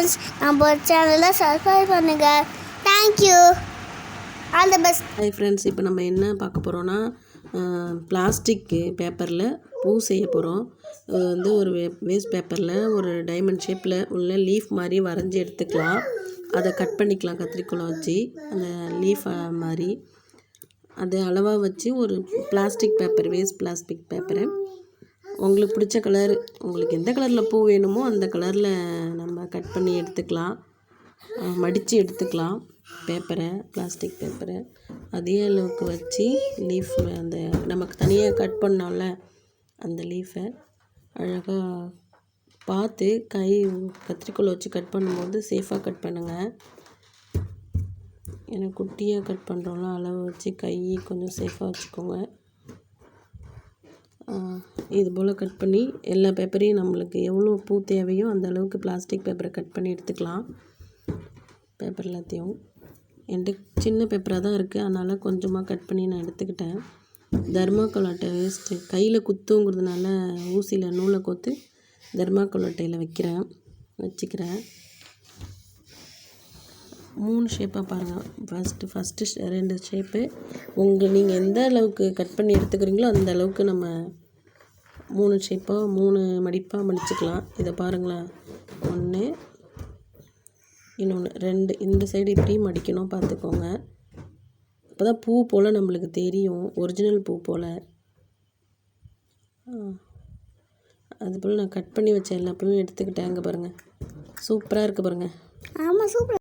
Friends நம்ம சேனலை subscribe பண்ணுங்கள் thank you all the best hi friends இப்போ நம்ம என்ன பார்க்க போகிறோன்னா பிளாஸ்டிக்கு பேப்பரில் பூ செய்ய போகிறோம் வந்து ஒரு வேஸ்ட் பேப்பரில் ஒரு டைமண்ட் ஷேப்பில் உள்ள லீஃப் மாதிரி வரைஞ்சி எடுத்துக்கலாம். அதை கட் பண்ணிக்கலாம் கத்திரிக்கோலை வச்சு. அந்த லீஃப் மாதிரி. அதை அளவாக வச்சு ஒரு பிளாஸ்டிக் பேப்பர் வேஸ்ட் பிளாஸ்டிக் பேப்பரை உங்களுக்கு பிடிச்ச கலர் உங்களுக்கு எந்த கலரில் பூ வேணுமோ அந்த கலரில் நம்ம கட் பண்ணி எடுத்துக்கலாம். மடித்து எடுத்துக்கலாம். பேப்பரை பிளாஸ்டிக் பேப்பரை அதே அளவுக்கு வச்சு லீஃப் அந்த நமக்கு தனியாக கட் பண்ணோம்ல அந்த லீஃபை அழகாக பார்த்து கை கத்திரிக்கோலை வச்சு கட் பண்ணும்போது சேஃபாக கட் பண்ணுங்கள் ஏன்னா குட்டியாக கட் பண்ணுறோம்ல அளவு வச்சு கை கொஞ்சம் சேஃபாக வச்சுக்கோங்க. இது போல் கட் பண்ணி எல்லா பேப்பரையும் நம்மளுக்கு எவ்வளோ பூ தேவையோ அந்த அளவுக்கு பிளாஸ்டிக் பேப்பரை கட் பண்ணி எடுத்துக்கலாம். பேப்பர் எல்லாத்தையும். என்கிட்ட சின்ன பேப்பராக தான் இருக்குது அதனால் கொஞ்சமாக கட் பண்ணி நான் எடுத்துக்கிட்டேன். தர்மாக்கோல் அட்டை வேஸ்ட்டு கையில் குத்துங்கிறதுனால ஊசியில் நூலை கோத்து தர்மாக்கோல் அட்டையில் வைக்கிறேன் வச்சுக்கிறேன். மூணு ஷேப்பாக பாருங்கள் ஃபஸ்ட்டு ஃபஸ்ட்டு ரெண்டு ஷேப்பு உங்கள் நீங்கள் எந்த அளவுக்கு கட் பண்ணி எடுத்துக்கிறீங்களோ அந்த அளவுக்கு நம்ம மூணு ஷேப்பாக மூணு மடிப்பாக மடிச்சுக்கலாம். இதை பாருங்களேன். ஒன்று இன்னொன்று ரெண்டு. இந்த சைடு இப்படி மடிக்கணும் பார்த்துக்கோங்க. அப்போ தான் பூ போல் நம்மளுக்கு தெரியும். ஒரிஜினல் பூ போல். அதுபோல் நான் கட் பண்ணி வச்ச எல்லா பூவும் எடுத்துக்கிட்டேன். அங்கே பாருங்கள் சூப்பராக இருக்குது பாருங்கள் ஆமாம் சூப்பர்